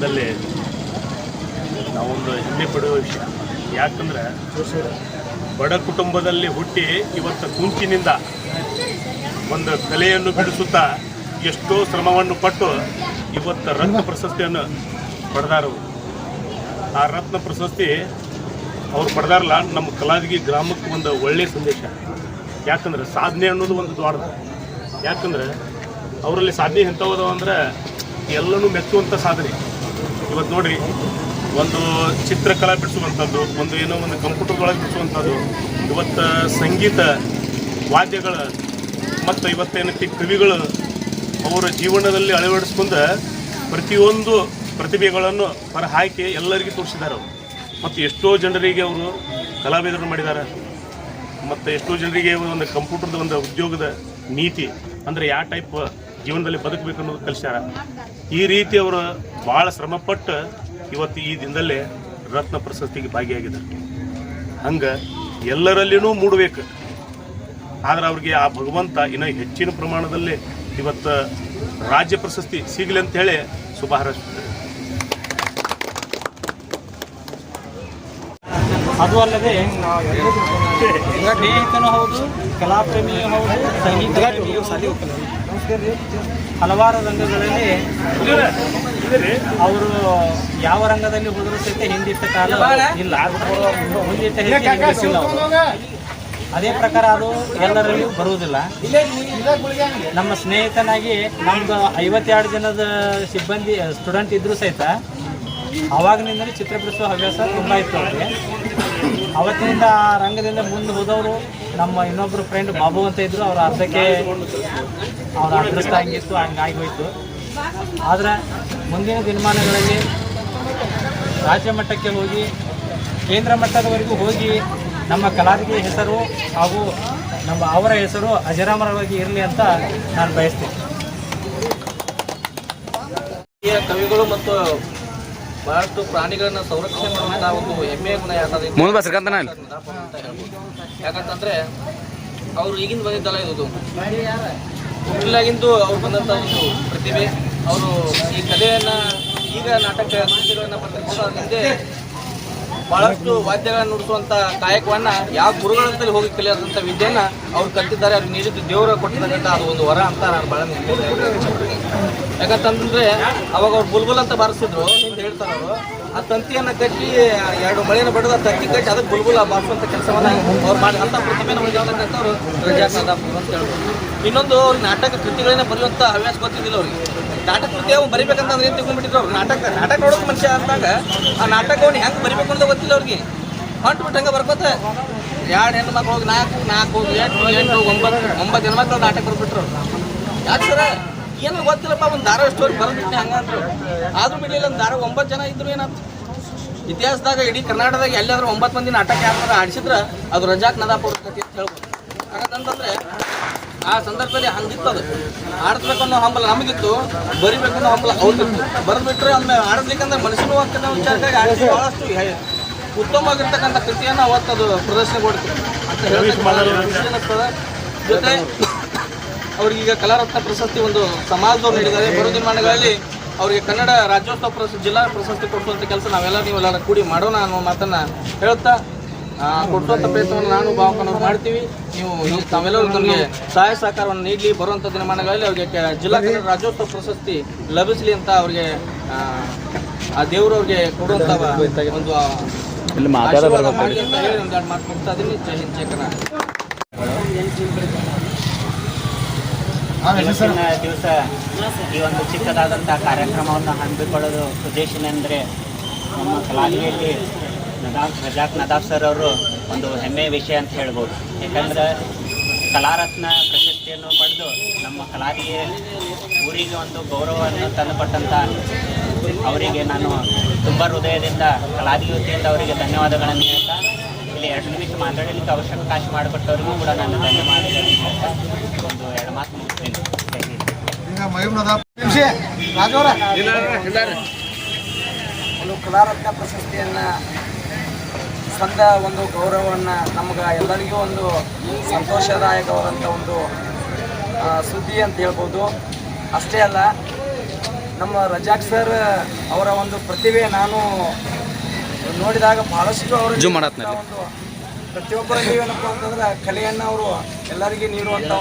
ದಿನದಲ್ಲಿ ನಾವೊಂದು ಹೆಮ್ಮೆ ಪಡುವ ವಿಷಯ. ಯಾಕಂದ್ರೆ ಬಡ ಕುಟುಂಬದಲ್ಲಿ ಹುಟ್ಟಿ ಇವತ್ತು ಕುಂಚಿನಿಂದ ಒಂದು ಕಲೆಯನ್ನು ಬಿಡಿಸುತ್ತಾ ಎಷ್ಟೋ ಶ್ರಮವನ್ನು ಪಟ್ಟು ಇವತ್ತು ರತ್ನ ಪ್ರಶಸ್ತಿಯನ್ನು ಪಡೆದಾರವು ಆ ರತ್ನ ಪ್ರಶಸ್ತಿ ಅವ್ರು ಪಡೆದಾರಲ್ಲ, ನಮ್ಮ ಕಲಾದಗಿ ಗ್ರಾಮಕ್ಕೆ ಒಂದು ಒಳ್ಳೆಯ ಸಂದೇಶ. ಯಾಕಂದ್ರೆ ಸಾಧನೆ ಅನ್ನೋದು ಒಂದು ದ್ವಾರದ. ಯಾಕಂದ್ರೆ ಅವರಲ್ಲಿ ಸಾಧನೆ ಎಂಥವದವು ಅಂದರೆ ಎಲ್ಲನೂ ಮೆಚ್ಚುವಂಥ ಸಾಧನೆ. ಇವತ್ತು ನೋಡ್ರಿ, ಒಂದು ಚಿತ್ರಕಲಾ ಬಿಡಿಸುವಂಥದ್ದು, ಒಂದು ಏನೋ ಒಂದು ಕಂಪ್ಯೂಟರ್ ಒಳಗೆ ಬಿಡಿಸುವಂಥದ್ದು, ಇವತ್ತು ಸಂಗೀತ ವಾದ್ಯಗಳ ಮತ್ತು ಇವತ್ತೇನೈತಿ ಕವಿಗಳು ಅವರ ಜೀವನದಲ್ಲಿ ಅಳವಡಿಸ್ಕೊಂಡು ಪ್ರತಿಯೊಂದು ಪ್ರತಿಭೆಗಳನ್ನು ಹೊರ ಹಾಕಿ ಎಲ್ಲರಿಗೂ ತೋರಿಸಿದ್ದಾರೆ ಅವರು. ಮತ್ತು ಎಷ್ಟೋ ಜನರಿಗೆ ಅವರು ಕಲಾವಿದರು ಮಾಡಿದ್ದಾರೆ. ಮತ್ತು ಎಷ್ಟೋ ಜನರಿಗೆ ಒಂದು ಕಂಪ್ಯೂಟರ್ದ ಒಂದು ಉದ್ಯೋಗದ ನೀತಿ, ಅಂದರೆ ಯಾವ ಟೈಪ್ ಜೀವನದಲ್ಲಿ ಬದುಕಬೇಕು ಅನ್ನೋದು ಕಲಿಸ್ಯಾರ. ಈ ರೀತಿ ಅವರು ಭಾಳ ಶ್ರಮಪಟ್ಟು ಇವತ್ತು ಈ ದಿನದಲ್ಲೇ ರತ್ನ ಪ್ರಶಸ್ತಿಗೆ ಭಾಗಿಯಾಗಿದ್ದಾರೆ. ಹಂಗೆ ಎಲ್ಲರಲ್ಲಿನೂ ಮೂಡಬೇಕು. ಆದ್ರೆ ಅವ್ರಿಗೆ ಆ ಭಗವಂತ ಇನ್ನೂ ಹೆಚ್ಚಿನ ಪ್ರಮಾಣದಲ್ಲಿ ಇವತ್ತು ರಾಜ್ಯ ಪ್ರಶಸ್ತಿ ಸಿಗಲಿ ಅಂತ ಹೇಳಿ ಶುಭ ಹಾರೈಸ್ತಾರೆ ಅದು ಅಲ್ಲದೆ ಸ್ನೇಹಿತನೂ ಹೌದು ಕಲಾಪ್ರೇಮಿಯೂ ಹೌದು ಸಂಗೀತ ಹಲವಾರು ರಂಗಗಳಲ್ಲಿ ಅವರು ಯಾವ ರಂಗದಲ್ಲಿ ಹೋದರೂ ಸಹಿತ ಹಿಂದಿಟ್ಟ ಕಾಲ ಇಲ್ಲ. ಮುಂದಿಟ್ಟ ಅವರು. ಅದೇ ಪ್ರಕಾರ ಅದು ಎಲ್ಲರಲ್ಲಿಯೂ ಬರುವುದಿಲ್ಲ. ನಮ್ಮ ಸ್ನೇಹಿತನಾಗಿ ನಮ್ದು ಐವತ್ತೆರಡು ಜನದ ಸಿಬ್ಬಂದಿ ಸ್ಟೂಡೆಂಟ್ ಇದ್ರು ಸಹಿತ ಅವಾಗಿನಿಂದಲೂ ಚಿತ್ರ ಬಿಡಿಸುವ ಹವ್ಯಾಸ ತುಂಬ ಇತ್ತು ಅವರಿಗೆ. ಅವತ್ತಿನಿಂದ ಆ ರಂಗದಿಂದ ಮುಂದೆ ಹೋದವರು ನಮ್ಮ ಇನ್ನೊಬ್ರು ಫ್ರೆಂಡ್ ಬಾಬು ಅಂತ ಇದ್ರು, ಅವ್ರ ಅರ್ಧಕ್ಕೆ ಅವ್ರ ಅದೃಷ್ಟ ಹಂಗಿತ್ತು ಹಂಗಾಗಿ ಹೋಯ್ತು. ಆದ್ರೆ ಮುಂದಿನ ದಿನಮಾನಗಳಲ್ಲಿ ರಾಜ್ಯ ಮಟ್ಟಕ್ಕೆ ಹೋಗಿ, ಕೇಂದ್ರ ಮಟ್ಟದವರೆಗೂ ಹೋಗಿ ನಮ್ಮ ಕಲಾವಿದರ ಹೆಸರು ಹಾಗೂ ನಮ್ಮ ಅವರ ಹೆಸರು ಅಜರಾಮರವಾಗಿ ಇರಲಿ ಅಂತ ನಾನು ಬಯಸ್ತೀನಿ. ಕವಿಗಳು ಮತ್ತು ಬಹಳಷ್ಟು ಪ್ರಾಣಿಗಳನ್ನ ಸಂರಕ್ಷಣೆ ಮಾಡುವಂತ ಒಂದು ಹೆಮ್ಮೆಯ ಗುಣ ಹೇಳ್ಬೋದು. ಯಾಕಂತಂದ್ರೆ ಅವ್ರು ಈಗಿನ ಬಂದಿದ್ದಲ್ಲ ಇದು ಹುಟ್ಟಿಲಾಗಿಂದು ಅವ್ರು ಬಂದಂಥ ಒಂದು ಪ್ರತಿಭೆ ಅವರು ಈ ಕಲೆಯನ್ನ ಈಗ ನಾಟಕ ಕೃತಿಗಳನ್ನ ಬರ್ತಿರ್ಬೋದು ಅವ್ರ ಹಿಂದೆ ಬಹಳಷ್ಟು ವಾದ್ಯಗಳನ್ನು ನುಡಿಸುವಂತ ಕಾಯಕವನ್ನ ಯಾವ ಗುರುಗಳಂತಲ್ಲಿ ಹೋಗಿ ಕಲಿಯದಂತ ವಿದ್ಯೆಯನ್ನ ಅವ್ರು ಕಲ್ತಿದ್ದಾರೆ ಅವ್ರಿಗೆ ನೀಡಿದ್ದು ದೇವರ ಕೊಟ್ಟಿರ್ತಕ್ಕಂಥ ಅದು ಒಂದು ವರ ಅಂತ ನಾನು ಬಹಳ ಯಾಕಂತಂದರೆ ಅವಾಗ ಅವ್ರು ಬುಲ್ಬುಲ್ ಅಂತ ಬಾರಿಸಿದ್ರು, ಹಿಂದೆ ಹೇಳ್ತಾರೆ ಅವರು, ಆ ತಂತಿಯನ್ನ ಕಟ್ಟಿ, ಎರಡು ಮಳೆಯನ್ನು ಬಡದ ತಂತಿ ಕಟ್ಟಿ ಅದಕ್ಕೆ ಬುಲ್ಬುಲ್ ಬಾರಿಸುವಂತ ಕೆಲಸವನ್ನ ಅವ್ರು ಮಾಡಿ, ಅಂತ ಪ್ರತಿಮೆ ಅವರು ರಜಾ ಅಂತ ಹೇಳ್ಬೋದು. ಇನ್ನೊಂದು ಅವ್ರಿಗೆ ನಾಟಕ ಕೃತಿಗಳನ್ನ ಬರೆಯುವಂತ ಹವ್ಯಾಸ ಗೊತ್ತಿದ್ದಿಲ್ಲ ಅವ್ರಿಗೆ. ನಾಟಕ ಕೃತಿ ಅವ್ನು ಬರಿಬೇಕಂತಂದ್ರೆ ಏನು ತಿಳ್ಕೊಂಡ್ಬಿಟ್ಟಿದ್ರು ಅವ್ರು? ನಾಟಕ ನಾಟಕ ನೋಡೋಕೆ ಮನುಷ್ಯ ಅಂದಾಗ ಆ ನಾಟಕವನ್ನು ಹೆಂಗೆ ಬರಿಬೇಕು ಅಂತ ಗೊತ್ತಿಲ್ಲ ಅವ್ರಿಗೆ. ಹೊಂಟು ಬಿಟ್ಟು ಹಂಗೆ ಬರ್ಕೋತ ಎರಡು ಹೆಣ್ಣು ಮಕ್ಳು ಹೋಗಿ ನಾಲ್ಕು ನಾಲ್ಕು ಎಂಟು ಎಂಟು, ಒಂಬತ್ತು ಒಂಬತ್ತು ಹೆಣ್ಮಕ್ಳು ನಾಟಕ ಬರ್ಬಿಟ್ರು ಯಾಕೆ ಸರ? ಏನು ಗೊತ್ತಿಲ್ಲಪ್ಪ, ಒಂದು ದಾರ ಸ್ಟೋರಿ ಬರ್ಬಿಟ್ಟು ಹಂಗಂದ್ರು ಆದ್ರೂ ಬಿಡಲಿಲ್ಲ, ಒಂದು ದಾರ ಒಂಬತ್ತು ಜನ ಇದ್ರು ಏನಾದ್ರು ಇತಿಹಾಸದಾಗ ಇಡೀ ಕರ್ನಾಟಕದಾಗ ಎಲ್ಲಾದ್ರೂ ಒಂಬತ್ತು ಮಂದಿ ನಾಟಕ ಯಾರು ಆಡಿಸಿದ್ರೆ ಅದು ರಜಾಕ್ ನದಾಪುರ ಕಥೆ ಅಂತ ಹೇಳ್ಬೋದು. ಯಾಕಂತಂದ್ರೆ ಆ ಸಂದರ್ಭದಲ್ಲಿ ಹಂಗಿತ್ತು ಅದು. ಆಡಿಸ್ಬೇಕು ಅನ್ನೋ ಹಂಬಲ ನಮಗಿತ್ತು ಬರಿಬೇಕು ಅನ್ನೋ ಹಂಬಲ ಅವ್ರಿಗಿತ್ತು. ಬರೆದ್ಬಿಟ್ರೆ ಅಂದ್ರೆ ಆಡಿಸ್ಲಿಕ್ಕಂದ್ರೆ ಮನುಷ್ಯನು ಅಂತ ವಿಚಾರಕ್ಕಾಗಿ ಆಡಿಸಿ ಬಹಳಷ್ಟು ಹೆ- ಉತ್ತಮವಾಗಿರ್ತಕ್ಕಂಥ ಕೃತಿಯನ್ನು ಅವತ್ತು ಅದು ಅಂತ ಬಹಳ ಖುಷಿ ಅನ್ನಿಸ್ತದೆ. ಜೊತೆ ಅವ್ರಿಗೀಗ ಕಲಾರತ್ನ ಪ್ರಶಸ್ತಿ ಒಂದು ಸಮಾಜದವ್ರು ನೀಡಿದ್ದಾರೆ. ಬರೋ ದಿನಮಾನಗಳಲ್ಲಿ ಅವರಿಗೆ ಕನ್ನಡ ರಾಜ್ಯೋತ್ಸವ ಪ್ರಶಸ್ತಿ ಜಿಲ್ಲಾ ಪ್ರಶಸ್ತಿ ಕೊಡಿಸುವಂಥ ಕೆಲಸ ನಾವೆಲ್ಲ ನೀವೆಲ್ಲ ಕೂಡಿ ಮಾಡೋಣ ಅನ್ನೋ ಮಾತನ್ನು ಹೇಳ್ತಾ ಆ, ಕೊಡುವಂಥ ಪ್ರಯತ್ನವನ್ನು ನಾನು ಭಾವಕನವರು ಮಾಡ್ತೀವಿ. ನೀವು ಈ- ತಾವೆಲ್ಲರೂ ನಮಗೆ ಸಹಾಯ ಸಹಕಾರವನ್ನು ನೀಡಲಿ ಬರುವಂತ ದಿನಮಾನಗಳಲ್ಲಿ ಅವರಿಗೆ ಜಿಲ್ಲಾ ಕನ್ನಡ ರಾಜ್ಯೋತ್ಸವ ಪ್ರಶಸ್ತಿ ಲಭಿಸಲಿ ಅಂತ ಅವರಿಗೆ ಆ, ಆ ದೇವರು ಅವ್ರಿಗೆ ಕೊಡುವಂಥ ಒಂದು ಆಶೀರ್ವಾದ ಮಾಡಿ ಅಂತ ಹೇಳಿ ಒಂದು ಎರಡು ಮಾತು ಕೊಡ್ತಾ ಇದೀನಿ ಜೈ ಹಿಂದ್ ಜೈ ಇವತ್ತಿನ ದಿವಸ ಈ ಒಂದು ಚಿಕ್ಕದಾದಂಥ ಕಾರ್ಯಕ್ರಮವನ್ನು ಹಮ್ಮಿಕೊಳ್ಳೋದು ಉದ್ದೇಶನೆಂದರೆ ನಮ್ಮ ಕಲಾವಿಯಲ್ಲಿ ನದಾಫ್ ರಜಾಕ್ ನದಾಫ್ ಸರ್ ಅವರು ಒಂದು ಹೆಮ್ಮೆಯ ವಿಷಯ ಅಂತ ಹೇಳ್ಬೋದು. ಯಾಕಂದ್ರೆ ಕಲಾರತ್ನ ಪ್ರಶಸ್ತಿಯನ್ನು ಪಡೆದು ನಮ್ಮ ಕಲಾರಿಗೆ ಊರಿಗೆ ಒಂದು ಗೌರವವನ್ನು ತಂದುಕೊಟ್ಟಂಥ ಅವರಿಗೆ ನಾನು ತುಂಬ ಹೃದಯದಿಂದ ಕಲಾದಿ ವತಿಯಿಂದ ಅವರಿಗೆ ಧನ್ಯವಾದಗಳನ್ನು ಹೇಳ್ತಾ ಇಲ್ಲಿ ಎರಡು ನಿಮಿಷ ಮಾತಾಡಲಿಕ್ಕೆ ಅವಕಾಶ ಮಾಡಿಕೊಟ್ಟವರಿಗೂ ಕೂಡ ನಾನು ಧನ್ಯವಾದಗಳನ್ನು ಹೇಳ್ತಾ ಒಂದು ಎರಡು ಮಾತು ಮುಗಿಸ್ತೀನಿ. ಕಲಾರತ್ನ ಪ್ರಶಸ್ತಿಯನ್ನು ಸಂದ ಒಂದು ಗೌರವವನ್ನು ನಮ್ಗೆ ಎಲ್ಲರಿಗೂ ಒಂದು ಸಂತೋಷದಾಯಕವಾದಂಥ ಒಂದು ಸುದ್ದಿ ಅಂತ ಹೇಳ್ಬೋದು. ಅಷ್ಟೇ ಅಲ್ಲ ನಮ್ಮ ರಜಾಕ್ ಸರ್ ಅವರ ಒಂದು ಪ್ರತಿಭೆ ನಾನು ನೋಡಿದಾಗ ಬಹಳಷ್ಟು ಅವರು ಒಂದು ಪ್ರತಿಯೊಬ್ಬರಲ್ಲಿ ಏನಪ್ಪ ಅಂತಂದ್ರೆ ಕಲೆಯನ್ನು ಅವರು ಎಲ್ಲರಿಗೆ ನೀಡುವಂಥ